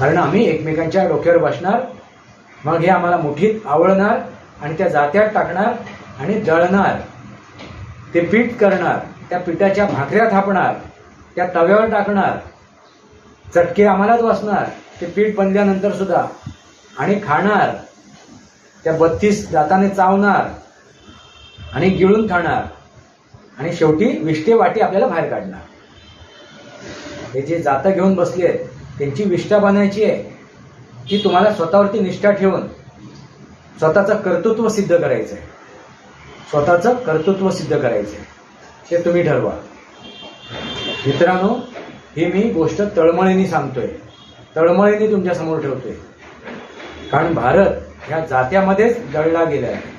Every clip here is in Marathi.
कारण आम्ही एकमेकांच्या डोक्यावर बसणार मग हे आम्हाला मुठीत आवळणार आणि त्या जात्यात टाकणार आणि दळणार ते पीठ करणार त्या पिठाच्या भाकऱ्या थापणार त्या तव्यावर टाकणार. चटके आम्हालाच बसणार ते पीठ बनल्यानंतर सुद्धा. आणि खाणार त्या बत्तीस दाताने चावणार आणि गिळून खाणार. आणि शेवटी विष्टे वाटी आपल्याला बाहेर काढणार. हे जे जातं घेऊन बसले आहेत त्यांची विष्ठा बनायची आहे की तुम्हाला स्वतःवरती निष्ठा ठेवून स्वतःचं कर्तृत्व सिद्ध करायचं आहे स्वतःचं कर्तृत्व सिद्ध करायचं आहे ते तुम्ही ठरवा. मित्रांनो ही मी गोष्ट तळमळीने सांगतोय. तळमळीने तुमच्यासमोर ठेवतोय. कारण भारत ह्या जात्यामध्येच दळला गेला आहे.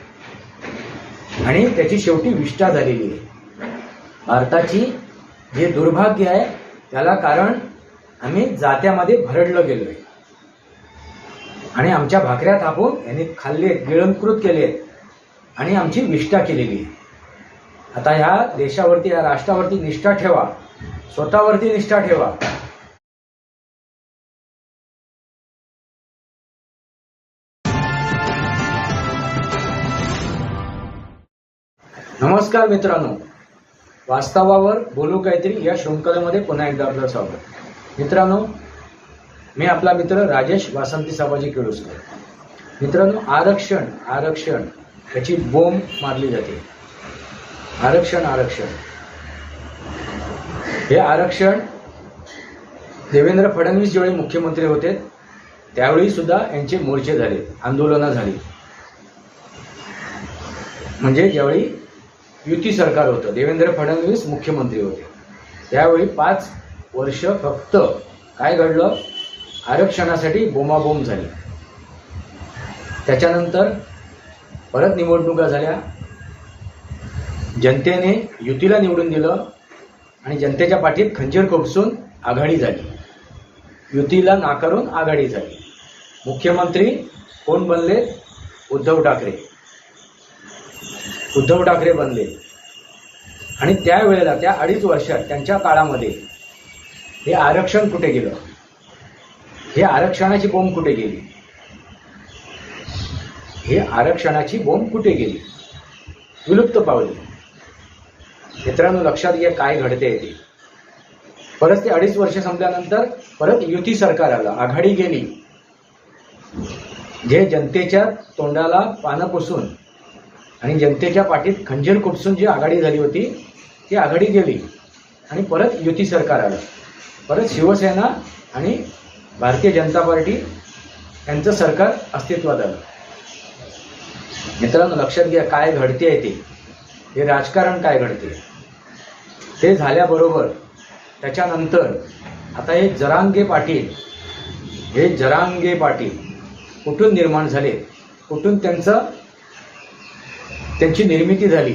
आणि त्याची शेवटी विष्ठा झालेली आहे. भारताची जे दुर्भाग्य आहे त्याला कारण आम्ही जात्यामध्ये भरडलं गेलोय. आणि आमच्या भाकऱ्या थापून यांनी खाल्ले गिळंकृत केले आणि आमची निष्ठा केलेली. आहे आता ह्या देशावरती या राष्ट्रावरती निष्ठा ठेवा. स्वतःवरती निष्ठा ठेवा. नमस्कार मित्रांनो. वास्तवावर बोलू काहीतरी या शृंखलेमध्ये पुन्हा एकदा आपलं स्वागत. मित्रांनो मी आपला मित्र राजेश वासंती साबाजी केळुसकर मित्रांनो आरक्षण आरक्षण याची बोंब मारली जाते. आरक्षण आरक्षण. हे आरक्षण देवेंद्र फडणवीस ज्यावेळी मुख्यमंत्री होते त्यावेळी सुद्धा यांचे मोर्चे झाले आंदोलनं झाली. म्हणजे ज्यावेळी युती सरकार होतं देवेंद्र फडणवीस मुख्यमंत्री होते त्यावेळी पाच वर्ष फक्त काय घडलं? आरक्षणासाठी बोमाबोम झाली. त्याच्यानंतर परत निवडणुका झाल्या. जनतेने युतीला निवडून दिलं आणि जनतेच्या पाठीत खंजीर खोपसून आघाडी झाली. युतीला नाकारून आघाडी झाली. मुख्यमंत्री कोण बनले? उद्धव ठाकरे. उद्धव ठाकरे बनले. आणि त्यावेळेला त्या अडीच वर्षात त्यांच्या काळामध्ये हे आरक्षण कुठे गेलं? हे आरक्षणाची बोंब कुठे गेली? हे आरक्षणाची बोंब कुठे गेली? विलुप्त पावली. मित्रांनो लक्षात घ्या काय घडते ते. परत ते अडीच वर्ष संपल्यानंतर परत युती सरकार आलं आघाडी गेली. जे जनतेच्या तोंडाला पानं पुसून आणि जनतेच्या पाठीत खंजीर खुपसून जी आघाडी झाली होती ती आघाडी गेली आणि परत युती सरकार आलं. परत शिवसेना आणि भारतीय जनता पार्टी यांचं सरकार अस्तित्वात आलं. मित्रांनो लक्षात घ्या काय घडते आहे ते. हे राजकारण काय घडते? ते झाल्याबरोबर त्याच्यानंतर आता हे जरांगे पाटील हे जरांगे पाटील कुठून निर्माण झाले? कुठून त्यांचं त्यांची निर्मिती झाली?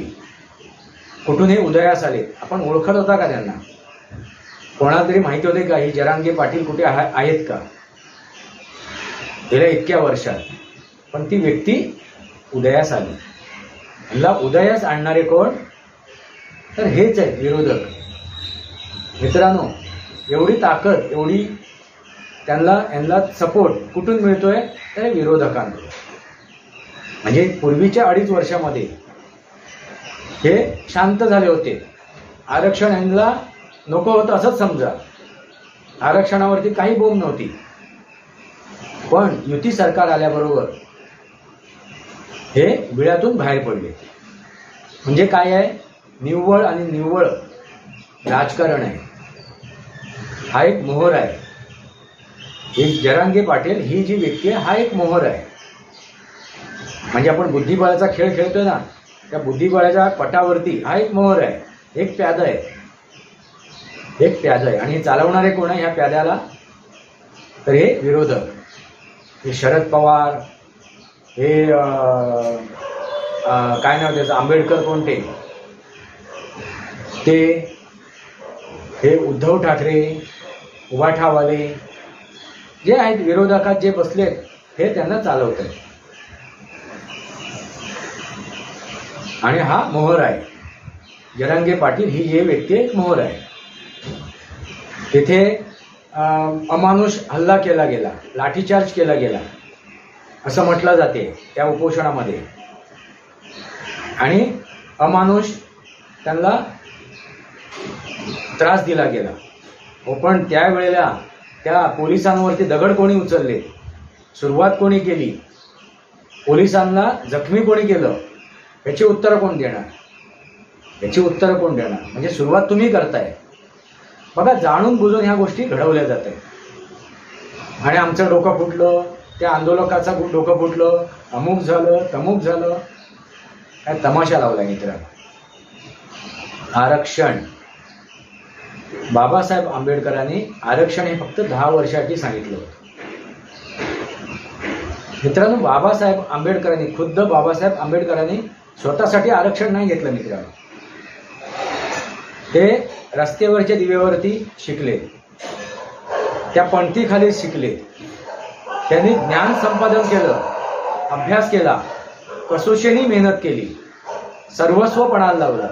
कुठून हे उदयास आले? आपण ओळखत होता का त्यांना? कोणाला तरी माहिती होते का ही जरांगे पाटील कुठे आहे- आहेत का? गेल्या इतक्या वर्षात. पण ती व्यक्ती उदयास आली. ह्याला उदयास आणणारे कोण? तर हेच आहेत विरोधक. मित्रांनो एवढी ताकद एवढी त्यांना यांना सपोर्ट कुठून मिळतोय? तर विरोधकांकडून म्हणजे पूर्वीच्या अडीच वर्षामध्ये हे शांत झाले होते. आरक्षण यांना नको होतं असंच समजा. आरक्षणावरती काही बोंब नव्हती. पण युती सरकार आल्याबरोबर हे बिळातून बाहेर पडले. म्हणजे काय आहे? निव्वळ आणि निव्वळ राजकारण आहे. हा एक मोहर आहे. एक जरांगे पाटील ही जी व्यक्ती आहे हा एक मोहर आहे. म्हणजे आपण बुद्धिबळाचा खेळ खेळतोय ना त्या बुद्धिबळाच्या पटावरती हा एक मोहर आहे. एक प्याद आहे. हे प्याज आहे. आणि हे चालवणारे कोण आहे? ह्या प्याद्याला तर हे विरोधक. हे शरद पवार हे काय नाव त्याचं? आंबेडकर कोणते? ते हे उद्धव ठाकरे उभाठावाले जे आहेत विरोधकात जे बसलेत हे त्यांना चालवत आहेत आणि हा मोहर आहे. जरांगे पाटील ही जे व्यक्ती एक मोहर आहे. तिथे अमानुष हल्ला केला गेला लाठीचार्ज केला गेला असं म्हटलं जाते त्या उपोषणामध्ये. आणि अमानुष त्यांना त्रास दिला गेला. हो पण त्यावेळेला त्या पोलिसांवरती दगड कोणी उचलले? सुरुवात कोणी केली? पोलिसांना जखमी कोणी केलं? याची उत्तरं कोण देणार? याची उत्तरं कोण देणार? म्हणजे सुरुवात तुम्ही करताय. बघा जाणून बुजून ह्या गोष्टी घडवल्या जात आहेत आणि आमचं डोकं फुटलं त्या आंदोलकाचं डोकं फुटलं अमुक झालं तमुक झालं काय तमाशा लावला मित्रांनो आरक्षण. बाबासाहेब आंबेडकरांनी आरक्षण हे फक्त दहा वर्षासाठी सांगितलं होतं. मित्रांनो बाबासाहेब आंबेडकरांनी खुद्द बाबासाहेब आंबेडकरांनी स्वतःसाठी आरक्षण नाही घेतलं मित्रांनो. ते रस्त्यावरच्या दिव्यावरती शिकले. त्या पणतीखाली शिकले. त्यांनी ज्ञान संपादन केलं अभ्यास केला कसोशीने मेहनत केली सर्वस्व पणाला लावलं.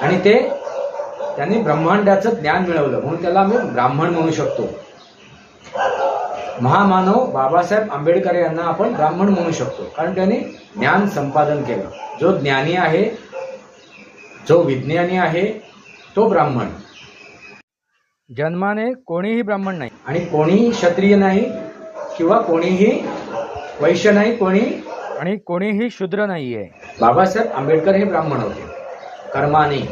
आणि ते त्यांनी ब्रह्मांडाचं ज्ञान मिळवलं म्हणून त्याला आम्ही ब्राह्मण म्हणू शकतो. महामानव बाबासाहेब आंबेडकर यांना आपण ब्राह्मण म्हणू शकतो. कारण त्यांनी ज्ञान संपादन केलं. जो ज्ञानी आहे जो विज्ञानी आहे तो ब्राह्मण. जन्माने कोणीही ब्राह्मण नाही. आणि कोणीही क्षत्रिय नाही किंवा कोणीही वैश्य नाही कोणी आणि कोणीही शूद्र नाहीये. बाबासाहेब आंबेडकर हे ब्राह्मण होते. कर्माने.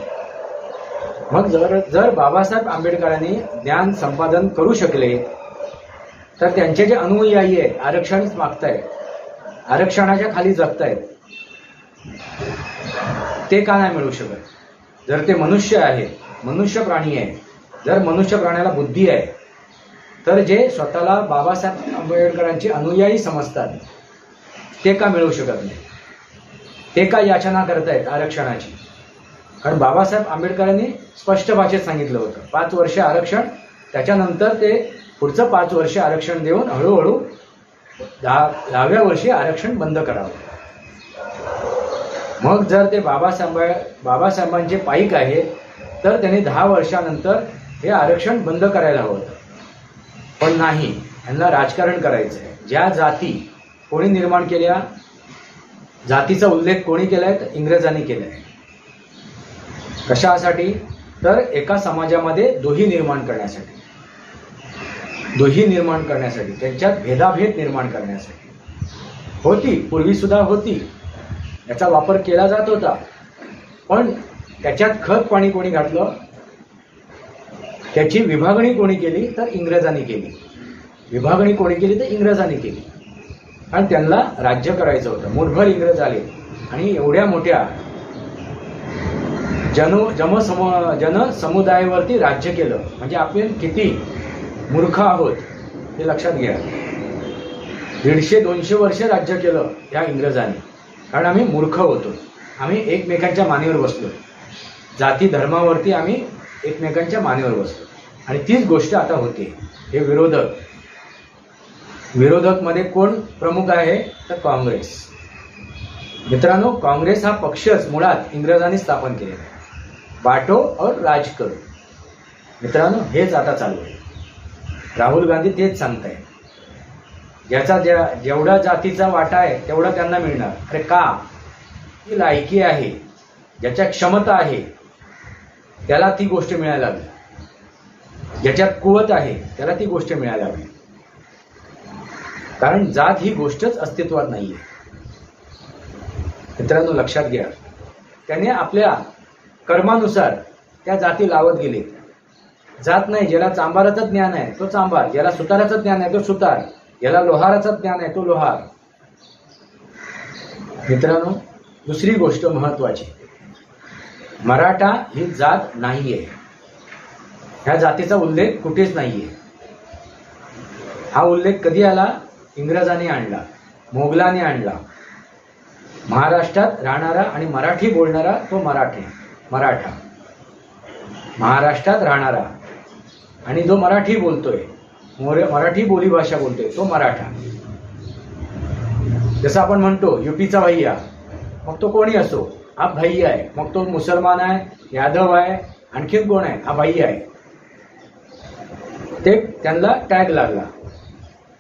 मग जर जर बाबासाहेब आंबेडकरांनी ज्ञान संपादन करू शकले तर त्यांचे जे अनुयायी आहेत आरक्षणच मागतायत. आरक्षणाच्या खाली जगतायत. ते का नाही मिळू शकत? जर ते मनुष्य आहे मनुष्य प्राणी आहे जर मनुष्य प्राण्याला बुद्धी आहे तर जे स्वतःला बाबासाहेब आंबेडकरांचे अनुयायी समजतात ते का मिळू शकत नाही? ते का याचना करतायत आरक्षणाची? कारण बाबासाहेब आंबेडकरांनी स्पष्ट भाषेत सांगितलं होतं पाच वर्ष आरक्षण त्याच्यानंतर ते पुढचं पाच वर्ष आरक्षण देऊन हळूहळू दहा दहाव्या वर्षी आरक्षण बंद करावं. मग जर ते बाबासाहेब बाबासाहेबांचे पाईक आहेत तर त्यांनी दहा वर्षानंतर हे आरक्षण बंद करायला हवं होतं. पण नाही यांना राजकारण करायचं आहे ज्या जाती कोणी निर्माण केल्या जातीचा उल्लेख कोणी केलाय तर इंग्रजांनी केलाय. कशासाठी? तर एका समाजामध्ये दोही निर्माण करण्यासाठी. दोही निर्माण करण्यासाठी. त्यांच्यात भेदाभेद निर्माण करण्यासाठी. होती पूर्वी सुद्धा होती. याचा वापर केला जात होता. पण त्याच्यात खत पाणी कोणी घातलं? त्याची विभागणी कोणी केली? तर इंग्रजांनी केली. विभागणी कोणी केली? तर इंग्रजांनी केली. कारण त्यांना राज्य करायचं होतं. मुठभर इंग्रज आले. आणि एवढ्या मोठ्या जन जमसम जन समुदायावरती राज्य केलं. म्हणजे आपण किती मूर्ख आहोत हे लक्षात घ्या. दीडशे दोनशे वर्ष राज्य केलं या इंग्रजांनी. कारण आम्ही मूर्ख होतो. आम्ही एकमेकांच्या मानेवर बसलो. जाती धर्मावरती आम्ही एकमेकांच्या मानेवर बसलो. आणि तीच गोष्ट आता होते. हे विरोधक. विरोधकमध्ये कोण प्रमुख आहे? तर काँग्रेस. मित्रांनो काँग्रेस हा पक्षच मुळात इंग्रजांनी स्थापन केलेला आहे. बाटो और राज करो. मित्रांनो हेच आता चालू आहे. राहुल गांधी तेच सांगताय ज्याचा ज्या जेवढा जातीचा वाटा आहे तेवढा त्यांना मिळणार. अरे का? ती लायकी आहे ज्याच्या क्षमता आहे त्याला ती गोष्ट मिळायला हवी. ज्याच्यात कुवत आहे त्याला ती गोष्ट मिळायला हवी. कारण जात ही गोष्टच अस्तित्वात नाहीये. मित्रांनो लक्षात घ्या. त्याने आपल्या कर्मानुसार त्या जाती लावत गेले. जात नाही ज्याला चांबाराचं ज्ञान आहे तो चांबार. ज्याला सुताराचं ज्ञान आहे तो सुतार. याला लोहाराचं ज्ञान आहे तो लोहार. मित्रांनो दुसरी गोष्ट महत्वाची. मराठा ही जात नाहीये. ह्या जातीचा उल्लेख कुठेच नाहीये. हा उल्लेख कधी आला? इंग्रजांनी आणला मोगलांनी आणला. महाराष्ट्रात राहणारा आणि मराठी बोलणारा तो मराठी मराठा. महाराष्ट्रात राहणारा. आणि जो मराठी बोलतोय मोर मराठी बोलीभाषा बोलतोय तो मराठा. जसं आपण म्हणतो युपीचा भैया. मग तो कोणी असो? हा भैया आहे. मग तो मुसलमान आहे यादव आहे आणखीन कोण आहे? हा भैया आहे. ते त्यांना टॅग लागला.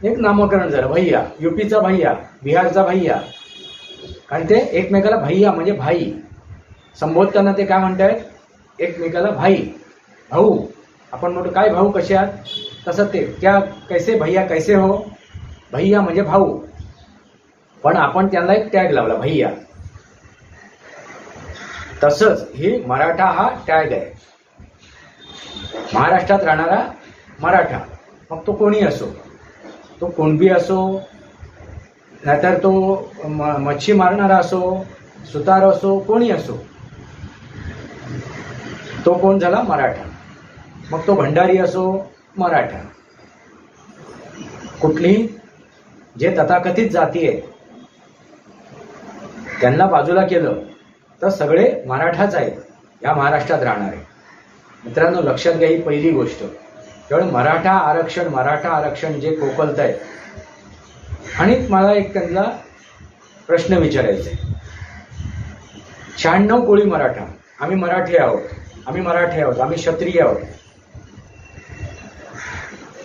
एक नामकरण झालं भैया. युपीचा भैया बिहारचा भैया. कारण ते एकमेकाला भैया म्हणजे भाई. संबोधताना ते काय म्हणतायत? एकमेकाला भाई भाऊ. आपण म्हणतो काय भाऊ कसे आहात? तसं ते क्या कैसे भैया कैसे हो? भैया म्हणजे भाऊ. पण आपण त्यांना एक टॅग लावला भैया. तसंच हे मराठा हा टॅग आहे. महाराष्ट्रात राहणारा मराठा मग तो कोणी असो? तो कुणबी असो नाहीतर तो म- मच्छी मारणारा असो सुतार असो कोणी असो? तो कोण झाला? मराठा. मग तो भंडारी असो मराठा. कुठलीही जे तथाकथित जाती आहेत त्यांना बाजूला केलं तर सगळे मराठाच आहेत. या महाराष्ट्रात राहणारे. मित्रांनो लक्षात घ्या ही पहिली गोष्ट. त्यामुळे मराठा आरक्षण मराठा आरक्षण जे कोकलत आहे आणि मला एक त्यांना प्रश्न विचारायचा आहे शहाण्णव कोळी मराठा. आम्ही मराठी आहोत. आम्ही मराठी आहोत. आम्ही क्षत्रिय आहोत.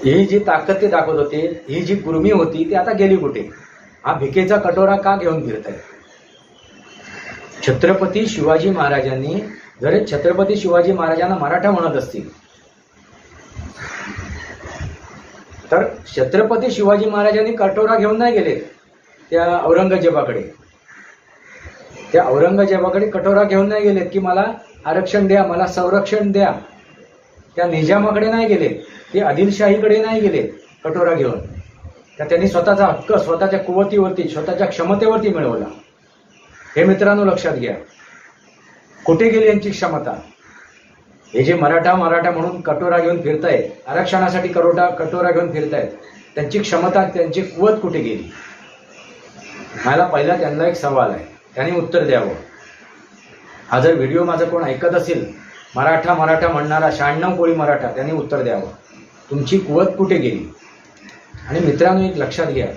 ही जी ताकद ते दाखवत होते ही जी कुर्मी होती ती आता गेली कुठे? हा भिकेचा कटोरा का घेऊन फिरत आहे छत्रपती शिवाजी महाराजांनी जर छत्रपती शिवाजी महाराजांना मराठा म्हणत असतील तर छत्रपती शिवाजी महाराजांनी कटोरा घेऊन नाही गेले त्या औरंगजेबाकडे. त्या औरंगजेबाकडे कटोरा घेऊन नाही गेलेत की मला आरक्षण द्या मला संरक्षण द्या. त्या निजामाकडे नाही गेले. ते आदिलशाहीकडे नाही गेले कटोरा घेऊन. तर त्यांनी स्वतःचा हक्क स्वतःच्या कुवतीवरती स्वतःच्या क्षमतेवरती मिळवला. हे मित्रांनो लक्षात घ्या. कुठे गेली यांची क्षमता? हे जे मराठा मराठा म्हणून कटोरा घेऊन फिरतायत आरक्षणासाठी करोटा कटोरा घेऊन फिरतायत त्यांची क्षमता त्यांची कुवत कुठे गेली? मला पहिला त्यांना एक सवाल आहे. त्यांनी उत्तर द्यावं. हा जर व्हिडिओ माझा कोण ऐकत असेल मराठा मराठा म्हणणारा शहाण्णव कोळी मराठा त्यांनी उत्तर द्यावं. तुमची कुवत कुठे गेली? आणि मित्रांनो एक लक्षात घ्या.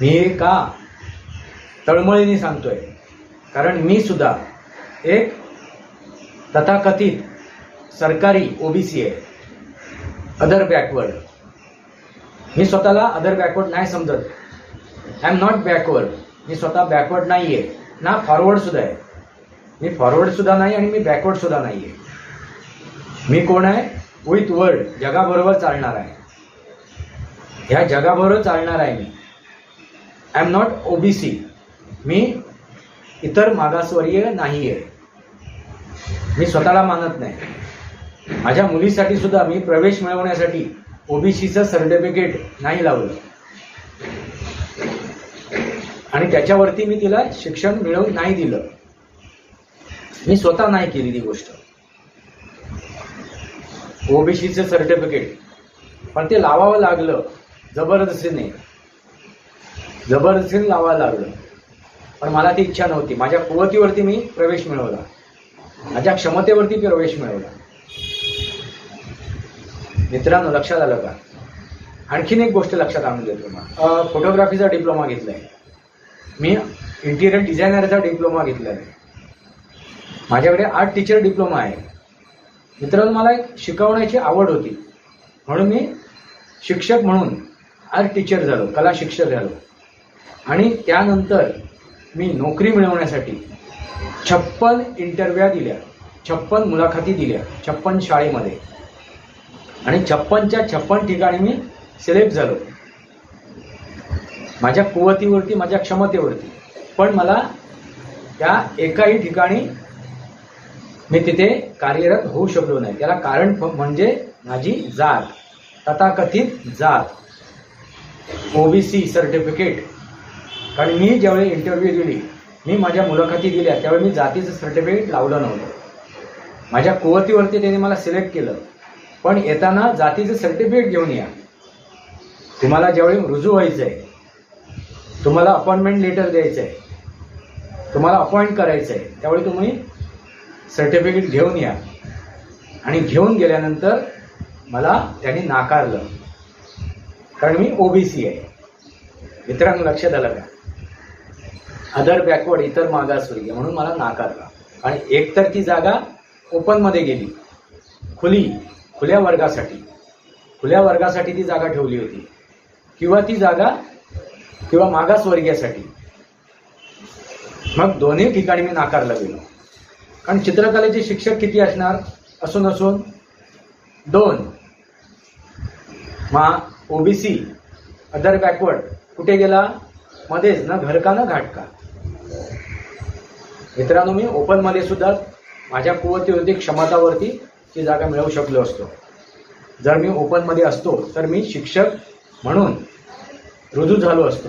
मी हे का तळमळीने सांगतोय? कारण मी सुद्धा एक तथाकथित सरकारी ओबीसी आहे. अदर बॅकवर्ड मी स्वतःला अदर बॅकवर्ड नाही समजत. आय एम नॉट बॅकवर्ड मी स्वतः बॅकवर्ड नाही आहे ना फॉरवर्ड सुद्धा आहे. मी फॉरवर्ड सुद्धा नाही आणि मी बॅकवर्ड सुद्धा नाही आहे मी कोण आहे? विथ वर्ल्ड जगाबरोबर चालणार आहे. ह्या जगाबरोबर चालणार आहे मी. आय एम नॉट ओबीसी मी इतर मागासवर्गीय नाही आहे मी स्वतःला मानत नाही. माझ्या मुलीसाठी सुद्धा मी प्रवेश मिळवण्यासाठी ओबीसीचं सर्टिफिकेट नाही लावलं. आणि त्याच्यावरती मी तिला शिक्षण मिळवून नाही दिलं. मी स्वतः नाही केली ती गोष्ट. ओबीसीचं सर्टिफिकेट पण ते लावावं लागलं. जबरदस्तीने जबरदस्तीने लावावं लागलं. पण मला ती इच्छा नव्हती. माझ्या कुवतीवरती मी प्रवेश मिळवला. माझ्या क्षमतेवरती प्रवेश मिळवला. मित्रांनो लक्षात आलं का? आणखीन एक गोष्ट लक्षात आणून देतो तुम्हाला. फोटोग्राफीचा डिप्लोमा घेतलाय. मी इंटिरियर डिझायनरचा डिप्लोमा घेतलेला आहे माझ्याकडे आर्ट टीचर डिप्लोमा आहे. मित्रांनो मला एक शिकवण्याची आवड होती. म्हणून मी शिक्षक म्हणून आर्ट टीचर झालो कला शिक्षक झालो. आणि त्यानंतर मी नोकरी मिळवण्यासाठी छप्पन इंटरव्ह्या दिल्या छप्पन मुलाखती दिल्या छप्पन शाळेमध्ये. आणि छप्पनच्या छप्पन ठिकाणी मी सिलेक्ट झालो. माझ्या कुवतीवरती माझ्या क्षमतेवरती. पण मला त्या एकाही ठिकाणी मी तिथे कार्यरत होऊ शकलो नाही. त्याला कारण फ- म्हणजे माझी जात. तथाकथित जात. ओबीसी सर्टिफिकेट कारण मी ज्यावेळी इंटरव्ह्यू दिली मी माझ्या मुलाखती दिल्या त्यावेळी मी जातीचं सर्टिफिकेट लावलं नव्हतं. माझ्या कुवतीवरती त्याने मला सिलेक्ट केलं. पण येताना जातीचं सर्टिफिकेट घेऊन या. तुम्हाला ज्यावेळी रुजू व्हायचं आहे तुम्हाला अपॉइंटमेंट लेटर द्यायचं आहे तुम्हाला अपॉइंट करायचं आहे त्यावेळी तुम्ही सर्टिफिकेट घेऊन या. आणि घेऊन गेल्यानंतर मला त्यांनी नाकारलं. कारण मी ओबीसी आहे. मित्रांनो लक्षात आलं का? अदर बॅकवर्ड इतर मागासवर्गीय म्हणून मला नाकारला. आणि एकतर ती जागा ओपनमध्ये गेली. खुली खुल्या वर्गासाठी. खुल्या वर्गासाठी ती जागा ठेवली होती. किंवा ती जागा किंवा मागासवर्गीयासाठी. मग दोन्ही ठिकाणी मी नाकारला गेलो. कारण चित्रकलेचे शिक्षक किती असणार? असून असून दोन. मा ओबीसी अदर बॅकवर्ड कुठे गेला? मध्येच ना घरका ना घाटका. मित्रांनो मी ओपनमध्ये सुद्धा माझ्या कुवतीवरती क्षमतावरती ती जागा मिळवू शकलो असतो. जर मी ओपनमध्ये असतो तर मी शिक्षक म्हणून रुजू झालो असतो.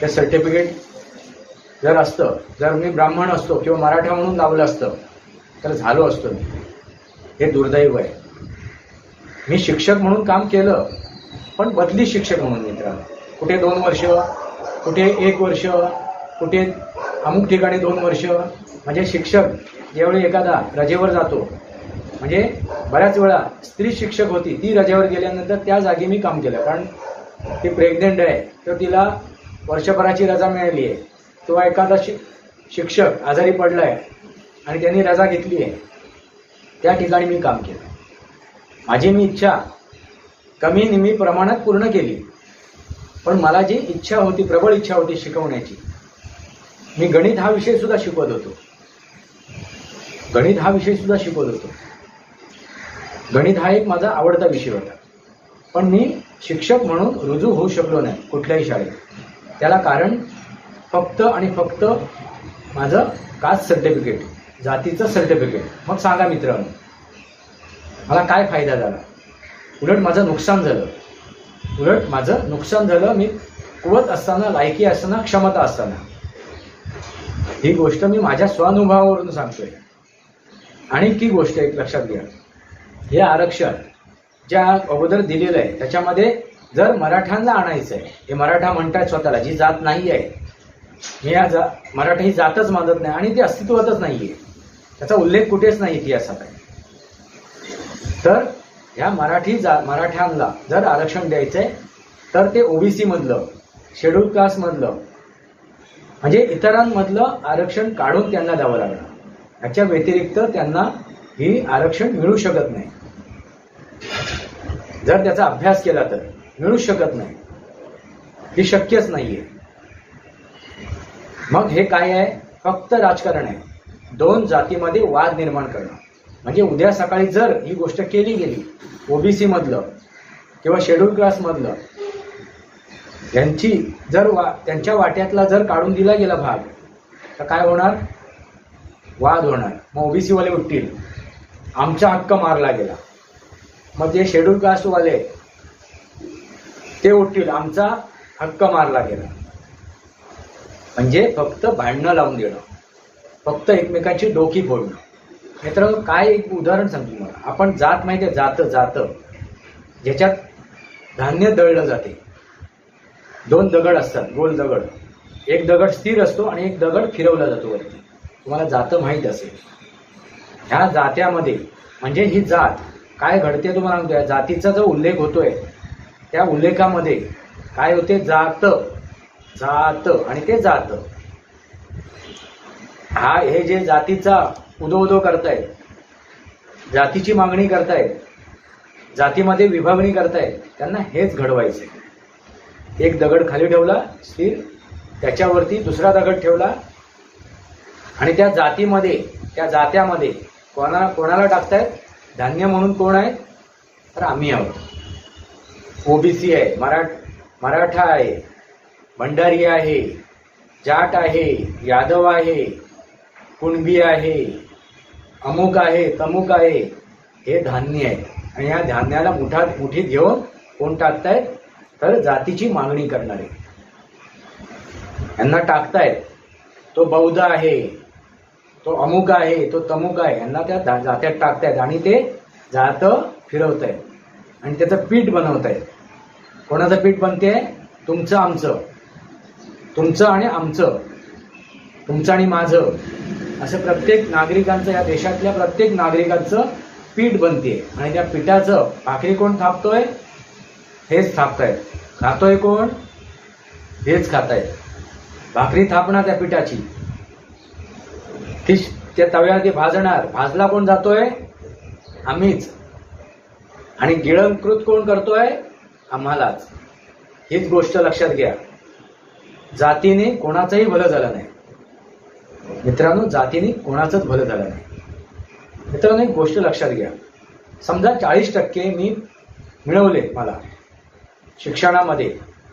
ते सर्टिफिकेट जर असतं जर मी ब्राह्मण असतो किंवा मराठा म्हणून लावलं असतं तर झालो असतो मी. हे दुर्दैव आहे. मी शिक्षक म्हणून काम केलं पण बदली शिक्षक म्हणून मित्रांनो. कुठे दोन वर्ष कुठे एक वर्ष कुठे अमुक ठिकाणी दोन वर्ष. म्हणजे शिक्षक ज्यावेळी एखादा रजेवर जातो म्हणजे बऱ्याच वेळा स्त्री शिक्षक होती ती रजेवर गेल्यानंतर त्या जागी मी काम केलं. कारण ती प्रेग्नेंट आहे तर तिला वर्षभराची रजा मिळाली आहे. किंवा एखादा शि शिक्षक आजारी पडला आहे आणि त्यांनी रजा घेतली आहे त्या ठिकाणी मी काम केलं. माझी मी इच्छा कमी निमी प्रमाणात पूर्ण केली. पण मला जी इच्छा होती प्रबळ इच्छा होती शिकवण्याची मी गणित हा विषय सुद्धा शिकवत होतो. गणित हा विषय सुद्धा शिकवत होतो. गणित हा एक माझा आवडता विषय होता. पण मी शिक्षक म्हणून रुजू होऊ शकलो नाही कुठल्याही शाळेत. त्याला कारण फक्त आणि फक्त माझं कास्ट सर्टिफिकेट जातीचं सर्टिफिकेट मग सांगा मित्रांनो मला काय फायदा झाला? उलट माझं नुकसान झालं. उलट माझं नुकसान झालं मी कुवत असताना लायकी असताना क्षमता असताना. ही गोष्ट मी माझ्या स्वानुभवावरून सांगतोय. आणि की गोष्ट एक लक्षात घ्या. हे आरक्षण ज्या अगोदर दिलेलं आहे त्याच्यामध्ये जर मराठ्यांना आणायचं आहे हे मराठा म्हणतायत स्वतःला जी जात नाही आहे हे या जा मराठी ही जातच मानत नाही आणि ती अस्तित्वातच नाही आहे त्याचा उल्लेख कुठेच नाही इतिहासात आहे. तर ह्या मराठी जा मराठ्यांना जर आरक्षण द्यायचंय तर ते ओबीसी मधलं शेड्यूल कास्ट मधलं म्हणजे इतरांमधलं आरक्षण काढून त्यांना द्यावं लागणार. याच्या व्यतिरिक्त त्यांना ही आरक्षण मिळू शकत नाही. जर त्याचा अभ्यास केला तर मिळू शकत नाही. ही शक्यच नाहीये. मग हे काय आहे? फक्त राजकारण आहे. दोन जातीमध्ये वाद निर्माण करणं. म्हणजे उद्या सकाळी जर ही गोष्ट केली गेली ओबीसी मधलं किंवा शेड्यूल क्लास मधलं यांची जर वा त्यांच्या वाट्यातला जर काढून दिला गेला भाग तर काय होणार? वाद होणार. मग ओबीसीवाले उठतील. आमचा हक्क मारला गेला. मग जे शेड्यूल कास्टवाले ते उठतील. आमचा हक्क मारला गेला. म्हणजे फक्त भांडणं लावून देणं. फक्त एकमेकांची डोकी फोडणं. मित्र काय एक उदाहरण सांगतो तुम्हाला. आपण जात माहिती आहे जात जात. ज्याच्यात धान्य दळलं जाते. दोन दगड असतात गोल दगड. एक दगड स्थिर असतो आणि एक दगड फिरवला जातो वरती. तुम्हाला जातं माहीत असेल. ह्या जात्यामध्ये म्हणजे ही जात काय घडते तुम्हाला सांगतो. या जातीचा जो उल्लेख होतोय त्या उल्लेखामध्ये काय होते? जात. जात आणि ते जात. हा हे जे जातीचा उदो उदो करतायत जातीची मागणी करतायत जातीमध्ये विभागणी करतायत त्यांना हेच घडवायचे एक दगड खाली ठेवला स्थिर त्याच्यावरती दुसरा दगड ठेवला आणि त्या जातीमध्ये त्या जात्यामध्ये कोणाला कोणाला टाकतायत? धान्य म्हणून कोण आहे तर आम्ही आहोत. ओबीसी आहे मराठ मराठा आहे. भंडारी आहे जाट आहे यादव आहे कुणबी आहे अमुक आहे तमुक आहे हे धान्य आहे. आणि या धान्याला मुठात मुठीत घेऊन कोण टाकतायत? तर जातीची मागणी करणारे. यांना टाकतायत. तो बौद्ध आहे तो अमुक आहे तो तमुक आहे. यांना त्या जात्यात टाकतायत आणि ते जात फिरवतायत. आणि त्याचं पीठ बनवतायत. कोणाचं पीठ बनते? तुमचं आमचं. तुमचं आणि आमचं तुमचं आणि माझं असं प्रत्येक नागरिकांचं या देशातल्या प्रत्येक नागरिकांचं पीठ बनते आणि त्या पिठाचं भाकरी कोण थापतोय? हेच थापतायत. खातोय कोण? हेच खातायत. भाकरी थापणार त्या पिठाची. ती त्या तव्यावरती भाजणार. भाजला कोण जातोय? आम्हीच. आणि गिळंकृत कोण करतोय? आम्हालाच. हीच गोष्ट लक्षात घ्या. जातीने कोणाचंही भलं झालं नाही. मित्रांनो जातीने कोणाचंच भलं झालं नाही. मित्रांनो एक गोष्ट लक्षात घ्या. समजा चाळीस टक्के मी मिळवले मला. शिक्षणामध्ये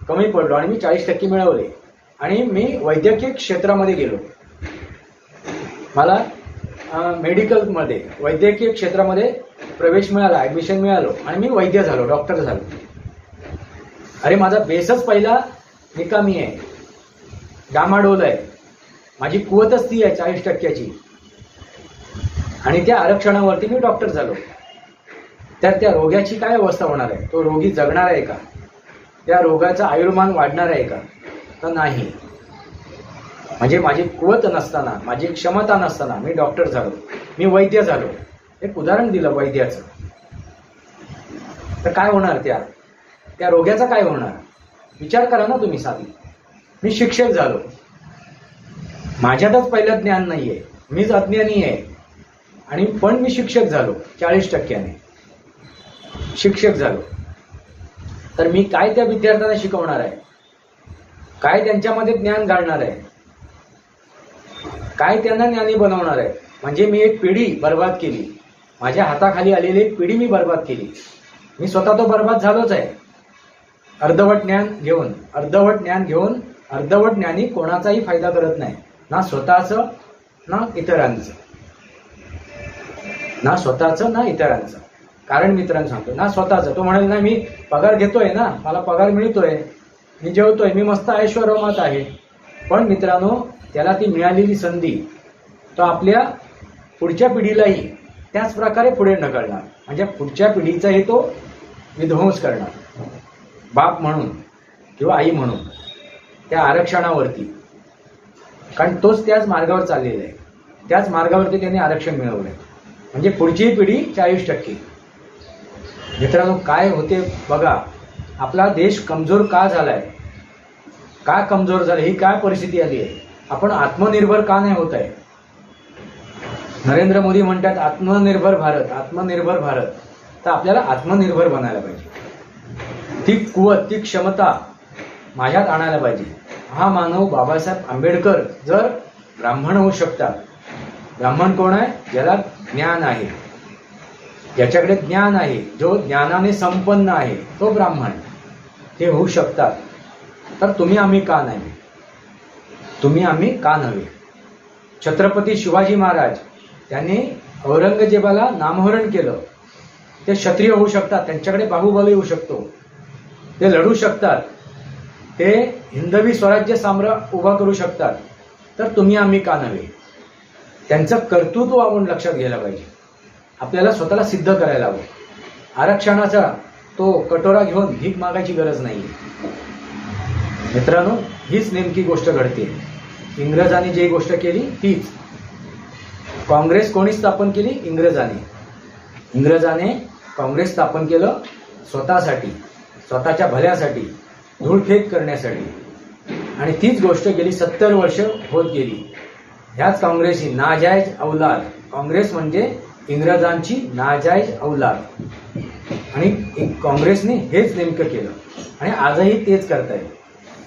कमी पडलो आणि मी चाळीस टक्के मिळवले. आणि मी वैद्यकीय क्षेत्रामध्ये गेलो. मला मेडिकलमध्ये वैद्यकीय क्षेत्रामध्ये प्रवेश मिळाला ॲडमिशन मिळालो आणि मी वैद्य झालो डॉक्टर झालो. अरे माझा बेसच पहिला निकामी आहे. डामाडोल आहे माझी कुवतच ती आहे चाळीस टक्क्याची. आणि त्या आरक्षणावरती मी डॉक्टर झालो. तर त्या रोग्याची काय अवस्था होणार आहे? तो रोगी जगणार आहे का? त्या रोगाचं आयुर्मान वाढणार आहे का? तर नाही. म्हणजे माझी कुवत नसताना माझी क्षमता नसताना मी डॉक्टर झालो. मी वैद्य झालो. एक उदाहरण दिलं वैद्याचं. तर काय होणार त्या? त्या रोग्याचा काय होणार? विचार करा ना तुम्ही साधी. मी शिक्षक झालो. माझ्यातच पहिलं ज्ञान नाहीये. मीच अज्ञानी आहे. आणि पण मी शिक्षक झालो चाळीस टक्क्याने. शिक्षक झालो. तर मी काय त्या विद्यार्थ्यांना शिकवणार आहे? काय त्यांच्यामध्ये ज्ञान घालणार आहे? काय त्यांना ज्ञानी बनवणार आहे? म्हणजे मी एक पिढी बर्बाद केली. माझ्या हाताखाली आलेली एक पिढी मी बर्बाद केली. मी स्वतः तो बर्बाद झालोच आहे. अर्धवट ज्ञान घेऊन अर्धवट ज्ञान घेऊन अर्धवट ज्ञानी कोणाचाही फायदा करत नाही. ना स्वतःचं ना इतरांचं. ना स्वतःचं ना इतरांचं. कारण मित्रांनो सांगतो ना स्वतःचं. तो म्हणेल ना मी पगार घेतोय ना. मला पगार मिळतोय. मी जेवतोय. मी मस्त ऐश्वर्यमत आहे. पण मित्रांनो त्याला ती मिळालेली संधी तो आपल्या पुढच्या पिढीलाही त्याच प्रकारे पुढे ढकलणार. म्हणजे पुढच्या पिढीचाही तो विध्वंस करणार. बाप म्हणून किंवा आई म्हणून. त्या आरक्षणावरती. कारण तोच त्याच मार्गावर चाललेला आहे. त्याच मार्गावरती त्यांनी आरक्षण मिळवलंय. म्हणजे पुढची पिढी चाळीस टक्के. मित्रांनो काय होते बघा. आपला देश कमजोर का झालाय? का कमजोर झाला ही काय परिस्थिती आली आहे? आपण आत्मनिर्भर का नाही होत आहे? नरेंद्र मोदी म्हणतात आत्मनिर्भर भारत आत्मनिर्भर भारत. तर आपल्याला आत्मनिर्भर बनायला पाहिजे. ती कुवत ती क्षमता माझ्यात आणायला पाहिजे. हा मानव बाबासाहेब आंबेडकर जर ब्राह्मण होऊ शकतात ब्राह्मण कोण आहे? ज्याला ज्ञान आहे. ज्याच्याकडे ज्ञान आहे जो ज्ञानाने संपन्न आहे तो ब्राह्मण. ते होऊ शकतात. तर तुम्ही आम्ही का नाही? तुम्ही आम्ही का नव्हे? छत्रपती शिवाजी महाराज त्यांनी औरंगजेबाला नामहरण केलं. ते क्षत्रिय होऊ शकतात त्यांच्याकडे बाहुबल येऊ शकतो. ते लढू शकतात. हे हिंदवी स्वराज्य साम्र उभा करू शकतात. तर तुम्ही आम्ही का नव्हे? त्यांचं कर्तृत्व आपण लक्षात घ्यायला पाहिजे. आपल्याला स्वतःला सिद्ध करायला हवं. आरक्षणाचा तो कटोरा घेऊन भीक मागायची गरज नाही. मित्रांनो हीच नेमकी गोष्ट घडते. इंग्रजांनी जी गोष्ट केली तीच. काँग्रेस कोणी स्थापन केली? इंग्रजाने. इंग्रजाने काँग्रेस स्थापन केलं स्वतःसाठी स्वतःच्या भल्यासाठी. धूळफेक करण्यासाठी. आणि तीच गोष्ट गेली सत्तर वर्ष होत गेली. ह्याच काँग्रेसची नाजायज अवलाद काँग्रेस म्हणजे इंग्रजांची नाजायज अवलाद आणि काँग्रेसने हेच नेमकं केलं. आणि आजही तेच करताय.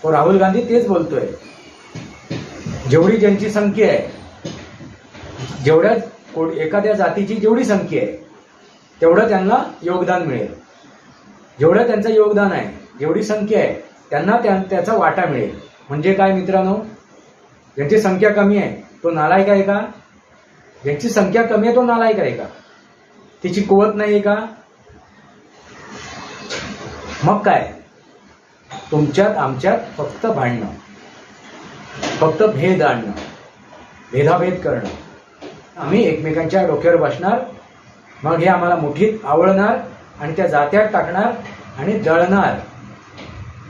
तो राहुल गांधी तेच बोलतोय. जेवढी ज्यांची संख्या आहे जेवढ्या एखाद्या जातीची जेवढी संख्या आहे तेवढं त्यांना योगदान मिळेल. जेवढं त्यांचं योगदान आहे जेवढी संख्या आहे त्यांना त्या त्याचा वाटा मिळेल. म्हणजे काय मित्रांनो? ज्यांची संख्या कमी आहे तो नालायक आहे का? ज्यांची संख्या कमी आहे तो नालायक आहे का? तिची कुवत नाही आहे का? मग काय? तुमच्यात आमच्यात फक्त भांडणं. फक्त भेद आणणं. भेदाभेद करणं. आम्ही एकमेकांच्या डोक्यावर बसणार मग हे आम्हाला मुठीत आवळणार आणि त्या जात्यात टाकणार आणि दळणार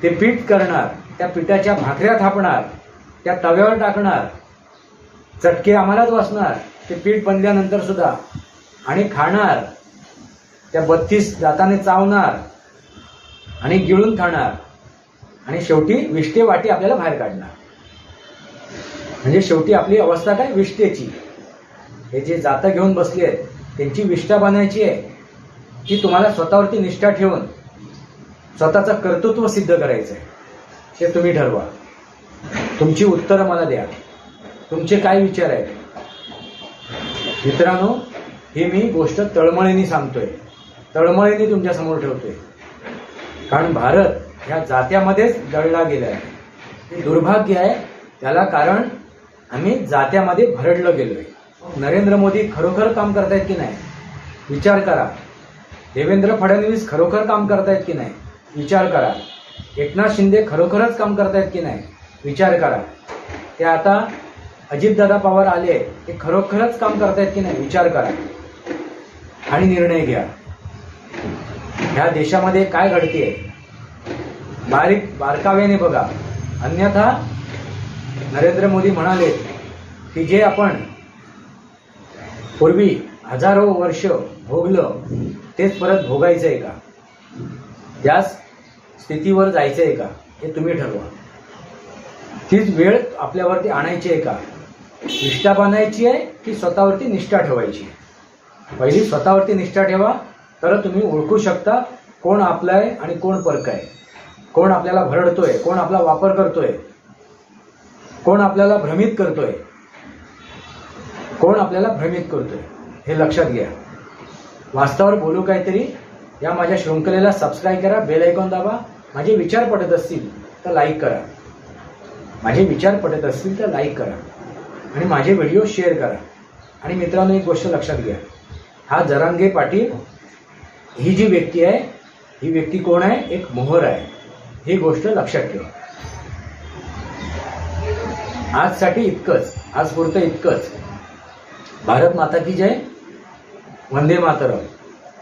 ते पीठ करणार त्या पिठाच्या भाकऱ्या थापणार त्या तव्यावर टाकणार. चटके आम्हालाच वाचणार ते पीठ बनल्यानंतर सुद्धा. आणि खाणार त्या बत्तीस दाताने चावणार आणि गिळून खाणार. आणि शेवटी विष्टे वाटी आपल्याला बाहेर काढणार. म्हणजे शेवटी आपली अवस्था काय? विष्टेची हे जे जातं घेऊन बसले आहेत त्यांची विष्ठा बनायची आहे की तुम्हाला स्वतःवरती निष्ठा ठेवून स्वतःचं कर्तृत्व सिद्ध करायचं आहे ते तुम्ही ठरवा. तुमची उत्तरं मला द्या. तुमचे काय विचार आहेत? मित्रांनो ही मी गोष्ट तळमळीने सांगतोय. तळमळीने तुमच्यासमोर ठेवतोय. कारण भारत ह्या जात्यामध्येच दळला गेला आहे हे दुर्भाग्य आहे. त्याला कारण आम्ही जात्यामध्ये भरडलं गेलोय. नरेंद्र मोदी खरोखर काम करतायत की नाही? विचार करा. देवेंद्र फडणवीस खरोखर काम करतायत की नाही? विचार करा. एकनाथ शिंदे खरोखरच काम करतायत की नाही? विचार करा. ते आता अजितदादा पवार आले ते खरोखरच काम करतायत की नाही? विचार करा. आणि निर्णय घ्या. ह्या देशामध्ये काय घडतेय? बारीक बारकाव्याने बघा. अन्यथा नरेंद्र मोदी म्हणाले की जे आपण पूर्वी हजारो वर्ष भोगलं तेच परत भोगायचं आहे का? त्याच स्थितीवर जायचं आहे का? हे तुम्ही ठरवा. तीच वेळ आपल्यावरती आणायची आहे का? निष्ठा बांधायची आहे की स्वतःवरती निष्ठा ठेवायची? आहे पहिली स्वतःवरती निष्ठा ठेवा तर तुम्ही ओळखू शकता कोण आपलं आहे आणि कोण परक आहे कोण आपल्याला भरडतोय कोण आपला वापर करतोय कोण आपल्याला भ्रमित करतोय कोण आपल्याला भ्रमित करतोय हे लक्षात घ्या. वास्तवावर बोलू काहीतरी या माझ्या शृंखलेला सबस्क्राईब करा बेल ऐकून दाबा. माझे विचार पटत असतील तर लाईक करा. माझे विचार पटत असतील तर लाईक करा. आणि माझे व्हिडिओ शेअर करा. आणि मित्रांनो एक गोष्ट लक्षात घ्या. हा जरांगे पाटील ही जी व्यक्ती आहे ही व्यक्ती कोण आहे? एक मोहर आहे. ही गोष्ट लक्षात ठेवा. आजसाठी इतकंच. आज पुरतं इतकंच. भारत माता की जय. वंदे मातरम.